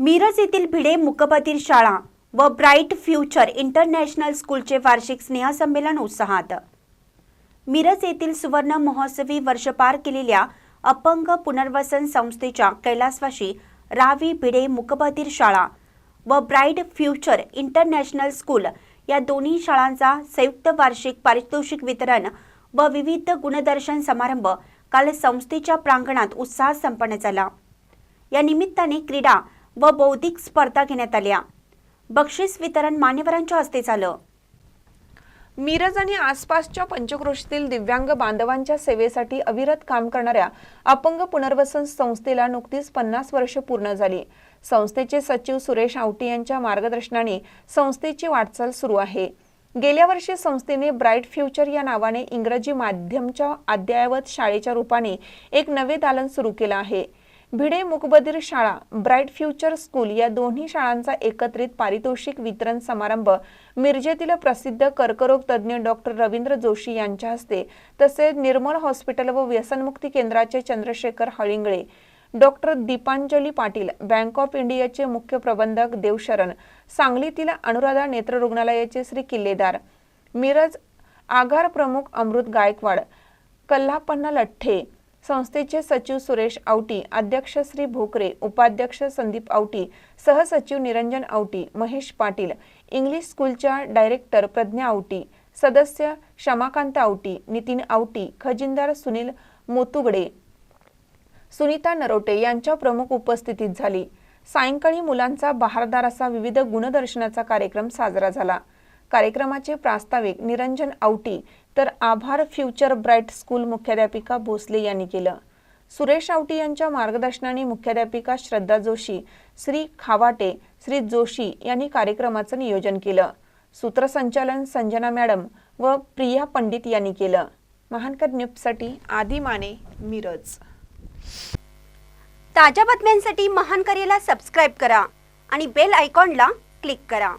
मिरज येथील भिडे मुकबधीर शाळा व ब्राईट फ्युचर इंटरनॅशनल स्कूलचे वार्षिक स्नेहसंमेलन उत्साहात. मिरज येथील सुवर्ण महोत्सवी वर्ष पार केलेल्या अपंग पुनर्वसन संस्थेच्या कैलासवाशी रावी भिडे मुकबधीर शाळा व ब्राईट फ्युचर इंटरनॅशनल स्कूल या दोन्ही शाळांचा संयुक्त वार्षिक पारितोषिक वितरण व विविध गुणदर्शन समारंभ काल संस्थेच्या प्रांगणात उत्साहात संपन्न झाला. या निमित्ताने क्रीडा व बौद्धिक स्पर्धा घेण्यात आल्या. बक्षीस वितरण मान्यवरांच्या हस्ते झालं. मिरज आणि आसपासच्या पंचक्रोशीतील दिव्यांग बांधवांच्या सेवेसाठी अविरत काम करणाऱ्या अपंग पुनर्वसन संस्थेला नुकतीच पन्नास वर्ष पूर्ण झाली. संस्थेचे सचिव सुरेश आवटी यांच्या मार्गदर्शनाने संस्थेची वाटचाल सुरू आहे. गेल्या वर्षी संस्थेने ब्राईट फ्युचर या नावाने इंग्रजी माध्यमच्या अद्ययावत शाळेच्या रूपाने एक नवे दालन सुरू केलं आहे. भिडे मुकबधीर शाळा ब्राईट फ्युचर स्कूल या दोन्ही शाळांचा एकत्रित पारितोषिक वितरण समारंभ मिरजेतील प्रसिद्ध कर्करोग तज्ज्ञ डॉक्टर रवींद्र जोशी यांच्या हस्ते तसेच निर्मल हॉस्पिटल व व्यसनमुक्ती केंद्राचे Chandrashekhar Halingale doctor Deepanjali Patil bank of इंडियाचे मुख्य प्रबंधक देवशरण सांगलीतील अनुराधा नेत्र रुग्णालयाचे श्री किल्लेदार मिरज आगार प्रमुख अमृत गायकवाड कल्हापन्ना लठ्ठे संस्थेचे सचिव सुरेश आवटी अध्यक्ष श्री भोकरे उपाध्यक्ष संदीप आवटी सहसचिव निरंजन आवटी महेश पाटील इंग्लिश स्कूलच्या डायरेक्टर प्रज्ञा आवटी सदस्य शमाकांत आवटी नितीन आवटी खजिनदार सुनील मोतुगडे सुनीता नरोटे यांच्या प्रमुख उपस्थितीत झाली. सायंकाळी मुलांचा बहारदार असा विविध गुणदर्शनाचा कार्यक्रम साजरा झाला. कार्यक्रमाचे प्रास्ताविक निरंजन आवटी तर आभार फ्युचर ब्राईट स्कूल मुख्याध्यापिका भोसले यांनी केलं. सुरेश आवटी यांच्या मार्गदर्शनाने मुख्याध्यापिका श्रद्धा जोशी श्री खावाटे श्री जोशी यांनी कार्यक्रमाचं नियोजन केलं. सूत्रसंचालन संजना मॅडम व प्रिया पंडित यांनी केलं. महानकर न्यूजसाठी आदी माने मिरज. ताज्या बातम्यांसाठी महानकरेला सबस्क्राईब करा आणि बेल आयकॉनला क्लिक करा.